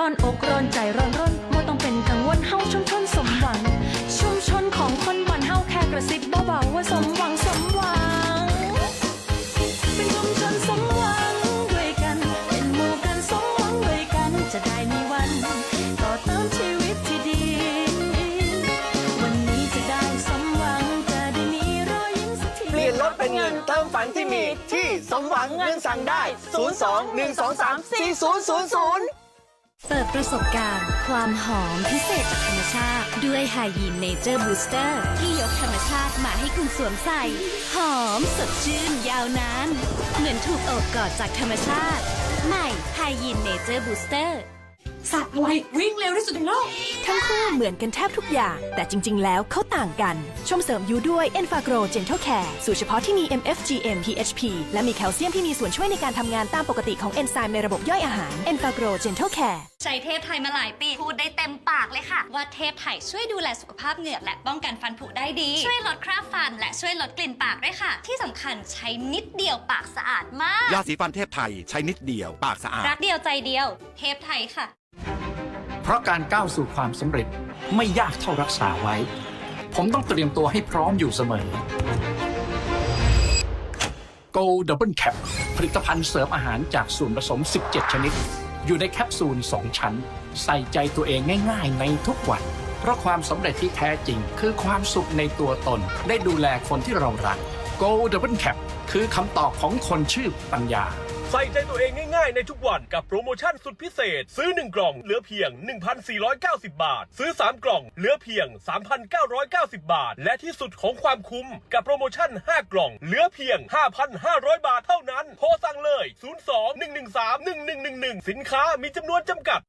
ร้อนอกร้อนใจร้อนร้นว่ต้องเป็นกังวลเฮาชุมชนสมหวัง ชุมชนของคนบ้านเฮาแค่กระซิบเบาๆว่าสมหวังสมหวัง เป็นชุมชนสมหวังด้วยกัน เป็นหมู่กันสมหวังด้วยกันจะได้มีวันต่อเติมชีวิตที่ดี วันนี้จะได้สมหวังจะได้มีรอยยิ้มสักที เปลี่ยนรถเป็นเงินเติมฝันที่มีที่สมหวังเงินสั่งได้ 02 123 4000 ปิดประสบการณ์ ความหอมพิเศษจากธรรมชาติ ด้วยไฮยีนเนเจอร์บูสเตอร์ที่ยกธรรมชาติมาให้คุณสวมใส่ หอมสดชื่นยาวนาน เหมือนถูกโอบกอดจากธรรมชาติ ใหม่ไฮยีนเนเจอร์บูสเตอร์สัตว์อะไรวิ่งเร็วที่สุดในโลก ทั้งคู่เหมือนกันแทบทุกอย่าง แต่จริง ๆ แล้วเขาต่างกัน ชมเสริมยูด้วย e n f a g r o Gentle Care สูตรเฉพาะที่มี MFGM PHP และมีแคลเซียมที่มีส่วนช่วยในการทำงานตามปกติของเอนไซม์ในระบบย่อยอาหาร e n f a g r o Gentle Care ใช้เทพไทยมาหลายปี พูดได้เต็มปากเลยค่ะ ว่าเทพไทยช่วยดูแลสุขภาพเหงือกและป้องกันฟันผุได้ดี ช่วยลดคราบฟัน และช่วยลดกลิ่นปากด้วยค่ะ ที่สำคัญใช้นิดเดียวปากสะอาดมาก ยาสีฟันเทพไทยใช้นิดเดียวปากสะอาด รักเดียวใจเดียว เทพไทยค่ะ เพราะการก้าวสู่ความสำเร็จไม่ยากเท่ารักษาไว้ ผมต้องเตรียมตัวให้พร้อมอยู่เสมอ Go Double Cap ผลิตภัณฑ์เสริมอาหารจากส่วนผสม 17 ชนิด อยู่ในแคปซูล2ชั้น ใส่ใจตัวเองง่าย ๆ ในทุกวัน เพราะความสำเร็จที่แท้จริง คือความสุขในตัวตน ได้ดูแลคนที่เรารัก Go Double Cap คือคำตอบของคนชื่อปัญญา ใส่ใจตัวเองง่ายๆ ในทุกวันกับโปรโมชั่นสุดพิเศษ ซื้อ 1 กล่องเหลือเพียง 1,490 บาท ซื้อ 3 กล่องเหลือเพียง 3,990 บาท และที่สุดของความคุ้มกับโปรโมชั่น 5 กล่องเหลือเพียง 5,500 บาทเท่านั้นโทรสั่งเลย 02 113 1111 สินค้ามีจำนวนจำกัด